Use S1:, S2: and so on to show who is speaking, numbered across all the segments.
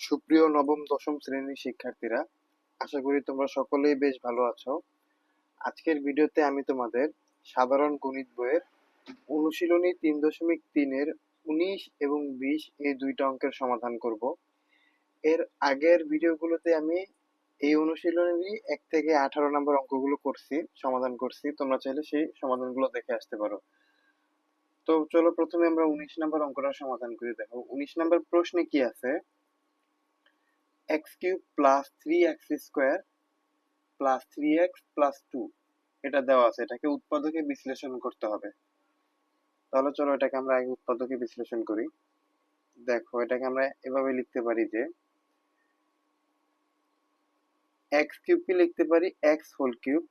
S1: সুপ্রিয় নবম, দশম শ্রেণির শিক্ষার্থীরা, আশা করি তোমরা সকলেই বেশ ভালো আছো। আজকের ভিডিওতে আমি তোমাদের সাধারণ গণিত বইয়ের অনুশীলনী তিন দশমিক তিনের উনিশ এবং বিশ এই দুইটা অঙ্কের সমাধান করব। এর আগের ভিডিওগুলোতে আমি এই অনুশীলনী এক থেকে আঠারো নম্বর অঙ্কগুলো করছি, সমাধান করছি। তোমরা চাইলে সেই সমাধানগুলো দেখে আসতে পারো। তো চলো প্রথমে আমরা উনিশ নম্বর অঙ্কটা সমাধান করে দেখো। উনিশ নম্বর প্রশ্নে কি আছে? X cube plus three x square plus three x plus two এটা দেওয়া আছে, এটাকে উৎপাদকে বিশ্লেষণ করতে হবে। তাহলে চলো এটাকে আমরা আগে উৎপাদকে বিশ্লেষণ করি। দেখো, এটাকে আমরা এভাবে লিখতে পারি যে এক্স কিউবকে লিখতে পারি? এক্স হোল কিউব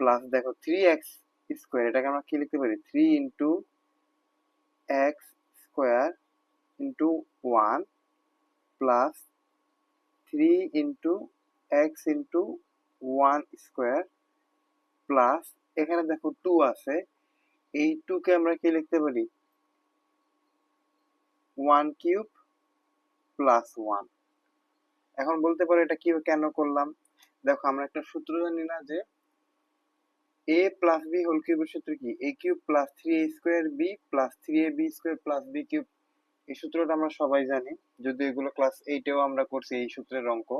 S1: প্লাস দেখো থ্রি এক্স স্কোয়ার এটাকে আমরা কি লিখতে পারি? Three into x square into one plus three into x into one square plus এখানে দেখো টু আছে, এই টুকে আমরা কি লিখতে পারি? ওয়ান কিউব প্লাস ওয়ান এখন বলতে পারো এটা কি কেন করলাম? দেখো আমরা একটা সূত্র জানি না যে এ প্লাস বি হোল কিউবের সূত্র কি? A cube plus three a square b plus three a b square plus b cube এই সূত্রটা আমরা সবাই জানি। যদি এগুলো ক্লাস এইটেও আমরা করছি এই সূত্রের অঙ্ক।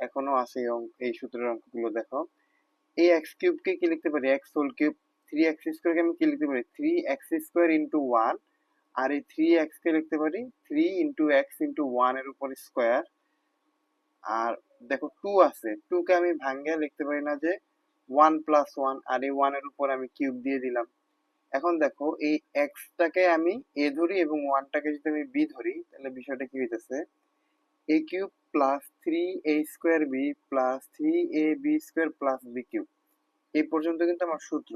S1: এখনও আছে এই সূত্রের অঙ্কগুলো দেখো। এই এক্স কিউবকে কি লিখতে পারি? X whole cube three x স্কোয়ারকে আমি কি লিখতে পারি? Three x square into one আর এই থ্রি এক্স কে লিখতে পারি? থ্রি ইন্টু এক্স ইন্টু ওয়ানের উপর স্কোয়ার আর দেখো টু আছে। টু কে আমি ভাঙ্গে লিখতে পারি না যে ওয়ান প্লাস ওয়ান আর এই ওয়ানের উপর আমি কিউব দিয়ে দিলাম। এখন দেখো, এই এক্সটাকে আমি এ ধরি এবং ওয়ানটাকে যদি আমি বি ধরি, তাহলে বিষয়টা কি হইতেছে? A cube plus three a square b plus three a b square plus b cube. এই পর্যন্ত কিন্তু আমার সূত্র।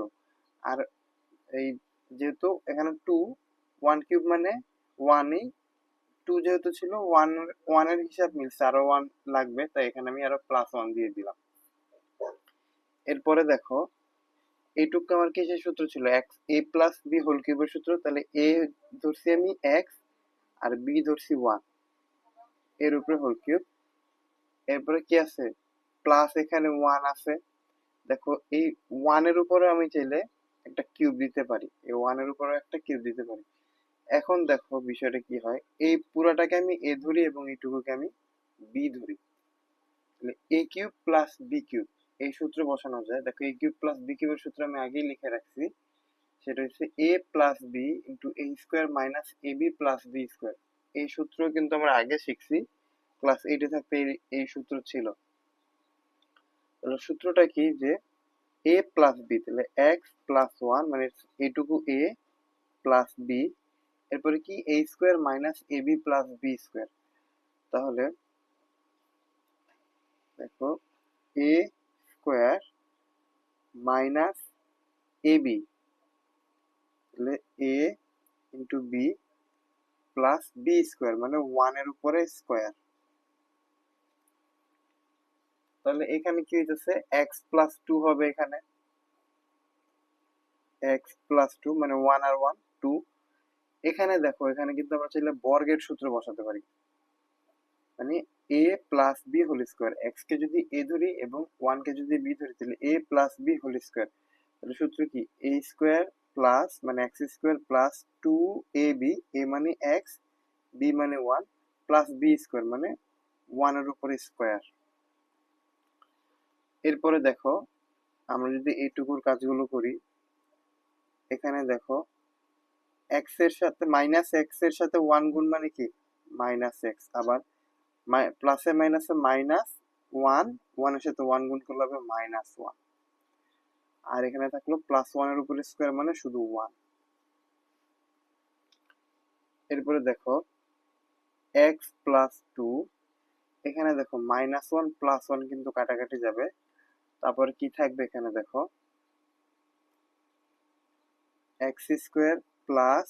S1: আর এই যেহেতু এখানে টু ওয়ান কিউব মানে ওয়ানই টু যেহেতু ছিল ওয়ান ওয়ানের হিসাব মিলছে, আরও ওয়ান লাগবে, তাই এখানে আমি আরও প্লাস ওয়ান দিয়ে দিলাম। এরপরে দেখো এইটুকু আমার কিসের সূত্র ছিল? X a plus b whole কিউবের সূত্র? তাহলে এ ধরছি আমি এক্স আর বি ধরছি ওয়ানের উপরে হোল কিউব এরপরে কি আছে? প্লাস এখানে ওয়ান আছে। দেখো, এই ওয়ানের উপরে আমি চাইলে একটা কিউব দিতে পারি। এই ওয়ানের উপরে একটা কিউব দিতে পারি। এখন দেখো বিষয়টা কি হয়? এই পুরাটাকে আমি এ ধরি এবং এইটুকুকে আমি বি ধরি। তাহলে a cube plus b cube এই সূত্র বসানো যায়। দেখো এ কিউব প্লাস বি কিউবের সূত্র আমি আগেই লিখে রাখছি। সেটা হচ্ছে a plus b into a square minus a b plus b square এই সূত্র কিন্তু আমরা আগে শিখছি। ক্লাস এইটে থাকতে এই- সূত্র ছিল। তাহলে সূত্রটা কি? যে এ প্লাস বি তাহলে এক্স প্লাস ওয়ান মানে এটুকু এ প্লাস বি এরপরে কি? A square minus a b plus b square তাহলে, দেখো এ স্কোয়ার মাইনাস এ তাহলে a into b plus b square মানে ওয়ানের উপরে স্কোয়ার তাহলে এখানে কি হইতেছে? এক্স প্লাস টু হবে এখানে। এক্স প্লাস টু মানে ওয়ান আর ওয়ান টু এখানে দেখো, এখানে কিন্তু আমরা চাইলে বর্গের সূত্র বসাতে পারি। মানে a plus b whole square x কে যদি এ ধরি এবং ওয়ান কে যদি বি ধরি, তাহলে a plus b whole square তাহলে সূত্র কি? এ স্কোয়ার প্লাস মানে x square plus two a b a মানে এক্স বি মানে ওয়ান প্লাস বি স্কোয়ার মানে ওয়ানের উপরে স্কোয়ার এরপরে দেখো, আমরা যদি এইটুকুর কাজগুলো করি, এখানে দেখো এক্সের সাথে মাইনাস এক্সের সাথে ওয়ান গুণ মানে কি? মাইনাস এক্স আবার প্লাসে মাইনাসে মাইনাস ওয়ান ওয়ানের সাথে ওয়ান গুণ করলে হবে মাইনাস ওয়ান আর এখানে থাকল প্লাস ওয়ানের উপরে স্কোয়ার মানে শুধু ওয়ান এরপরে দেখো এক্স প্লাস টু এখানে দেখো মাইনাস ওয়ান প্লাস ওয়ান কিন্তু কাটাকাটি যাবে। তারপর কি থাকবে এখানে দেখো x square plus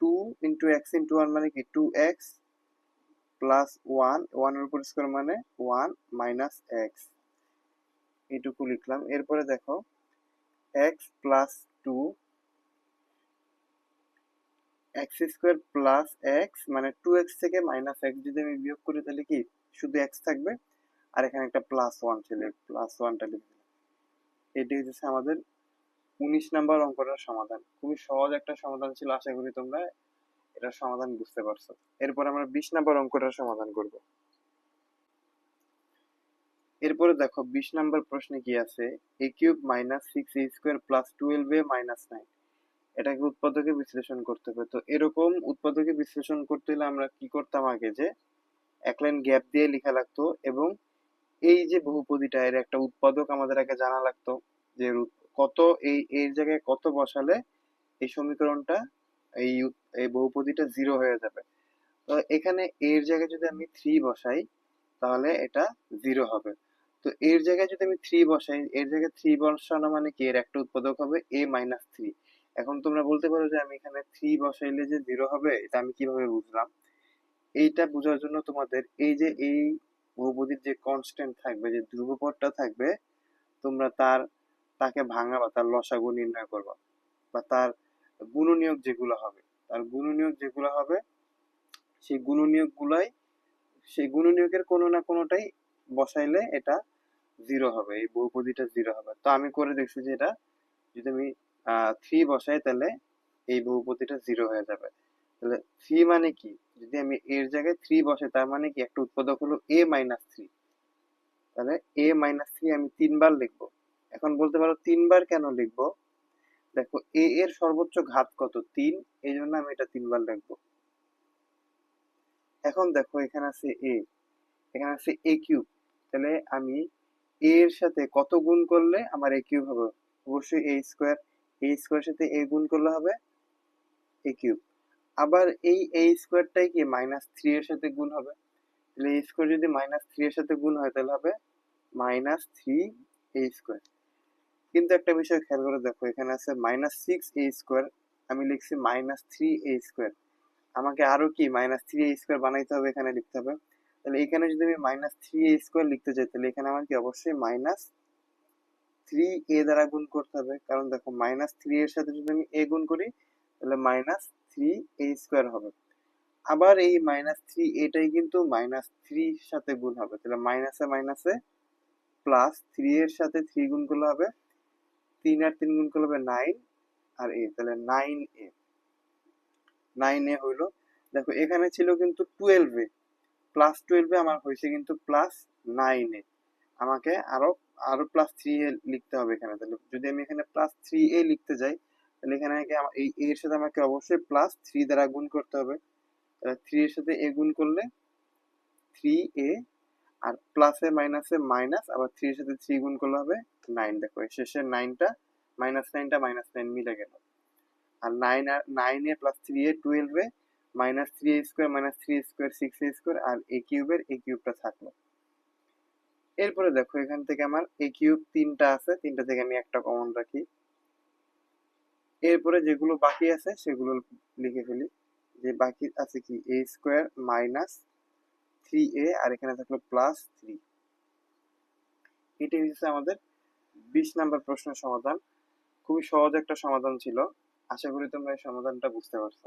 S1: two into x into one মানে কি? টু এক্স প্লাস ওয়ান ওয়ানের উপর স্কোয়ার মানে ওয়ান মাইনাস এক্স এইটুকু লিখলাম। এরপরে দেখো x plus two x square plus x মানে টু এক্স থেকে মাইনাস এক্স যদি আমি বিয়োগ করি তাহলে কি? শুধু এক্স থাকবে। আর এখানে একটা প্লাস ওয়ান ছিল প্লাস ওয়ানটা লিখে এটি হচ্ছে আমাদের উনিশ নাম্বার অঙ্কটার সমাধান। খুবই সহজ একটা সমাধান ছিল, আশা করি তোমরা এটার সমাধান বুঝতে পারছ। এরপর আমরা বিশ নাম্বার অঙ্কটার সমাধান করব। এরপরে দেখো, বিশ নাম্বার প্রশ্নে কি আছে? A cube minus six a square plus twelve a minus nine এটাকে উৎপাদকে বিশ্লেষণ করতে হবে। তো এরকম উৎপাদকে বিশ্লেষণ করতে হলে আমরা কি করতাম আগে যে, এক লাইন গ্যাপ দিয়ে লেখা লাগতো এবং এই যে বহুপদীটা, এর একটা উৎপাদক আমাদের আগে জানা লাগতো যে কত এই, এর জায়গায় কত বসালে এই সমীকরণটা এই এই বহুপদীটা জিরো হয়ে যাবে। তো এখানে এর জায়গায় যদি আমি থ্রি বসাই, তাহলে এটা জিরো হবে। তো এর জায়গায় যদি আমি থ্রি বসাই, এর জায়গায় থ্রি বসানো মানে কি? এর একটা উৎপাদক হবে এ মাইনাস থ্রি এখন তোমরা বলতে পারো যে আমি এখানে থ্রি বসাইলে যে জিরো হবে, এটা আমি কীভাবে বুঝলাম? এইটা বোঝার জন্য তোমাদের এই যে এই বহুপদীর যে কনস্ট্যান্ট থাকবে, যে ধ্রুবপদটা থাকবে, তোমরা তার, তাকে ভাঙা বা তার লসাগু নির্ণয় করবা। বা তার গুণনীয়ক যেগুলো হবে, তার গুণনীয়ক যেগুলো হবে, সেই গুণনীয়ক গুলাই সেই গুণনীয়কের কোনো না কোনোটাই বসাইলে এটা জিরো হবে, এই বহুপদীটা জিরো হবে। তো আমি করে দেখছি যে এটা, যদি আমি থ্রি বসাই তাহলে এই বহুপদীটা জিরো হয়ে যাবে। তাহলে থ্রি মানে কি? যদি আমি এর জায়গায় থ্রি বসাই, তার মানে কি? একটা উৎপাদক হলো এ মাইনাস থ্রি তাহলে এ মাইনাস থ্রি আমি তিনবার লিখব। এখন বলতে পারো তিনবার কেন লিখব? দেখো, এ এর সর্বোচ্চ ঘাত কত? তিন। এই জন্য আমি এটা তিনবার লিখব। এখন দেখো, এখানে আছে এ। এখানে আছে এ কিউব। তাহলে আমি এ এর সাথে কত গুণ করলে আমার এ কিউব হবে? অবশ্যই এ স্কোয়ার। এ স্কোয়ার সাথে এ গুণ করলে হবে এ কিউব। আবার এই এ স্কোয়ারটাই কি মাইনাস থ্রি এর সাথে গুণ হবে? তাহলে এ স্কোয়ার যদি মাইনাস থ্রি এর সাথে গুণ হয়, তাহলে হবে মাইনাস থ্রি এ স্কোয়ার। কিন্তু একটা বিষয় খেয়াল করে দেখো, এখানে আছে মাইনাস সিক্স এ স্কোয়ার আমি লিখছি মাইনাস থ্রি এ স্কোয়ার আমাকে আরও কি মাইনাস থ্রি এ স্কোয়ার বানাইতে হবে, এখানে লিখতে হবে। তাহলে এখানে যদি আমি মাইনাস থ্রি এ স্কোয়ার লিখতে চাই তাহলে এখানে আমার কি অবশ্যই মাইনাস থ্রি এ দ্বারা গুণ করতে হবে। কারণ দেখো মাইনাস থ্রি এর সাথে যদি আমি এ গুণ করি, তাহলে মাইনাস থ্রি এ স্কোয়ার হবে। আবার এই মাইনাস থ্রি এটাই কিন্তু মাইনাস থ্রির সাথে গুণ হবে। তাহলে মাইনাসে মাইনাসে প্লাস থ্রি এর সাথে থ্রি গুণ করলে হবে। তিন আর তিন গুণ করলে হবে নাইন আর এ তাহলে নাইন এ নাইন এ হইল, দেখো এখানে ছিল কিন্তু টুয়েলভ এ প্লাস টুয়েলভে আমার হয়েছে কিন্তু প্লাস নাইন এ আমাকে আরও আরও প্লাস থ্রি এ লিখতে হবে এখানে, তাহলে যদি আমি এখানে প্লাস থ্রি এ লিখতে যাই, তাহলে এখানে এই এর সাথে আমাকে অবশ্যই প্লাস থ্রি দ্বারা গুণ করতে হবে। তাহলে থ্রি এর সাথে এ গুণ করলে থ্রি এ আর প্লাসে মাইনাসে মাইনাস আবার থ্রি এর সাথে থ্রি গুণ করলে হবে নাইন দেখো শেষে নাইনটা মাইনাস নাইনটা মাইনাস নাইন মিলে গেল। আর nine R nine plus three a twelve minus three a square minus three square six a square R a কিউবের এ কিউবটা থাকল। এরপরে দেখো, এখান থেকে আমার এ কিউব তিনটা আছে, তিনটা থেকে আমি একটা কমন রাখি। এরপরে যেগুলো বাকি আছে, সেগুলো লিখে ফেলি। যে বাকি আছে কি? A square minus three a আর এখানে থাকল প্লাস থ্রি এটি হচ্ছে আমাদের বিশ নাম্বার প্রশ্নের সমাধান। খুবই সহজ একটা সমাধান ছিল। আশা করি তোমরা এই সমাধানটা বুঝতে পারছ।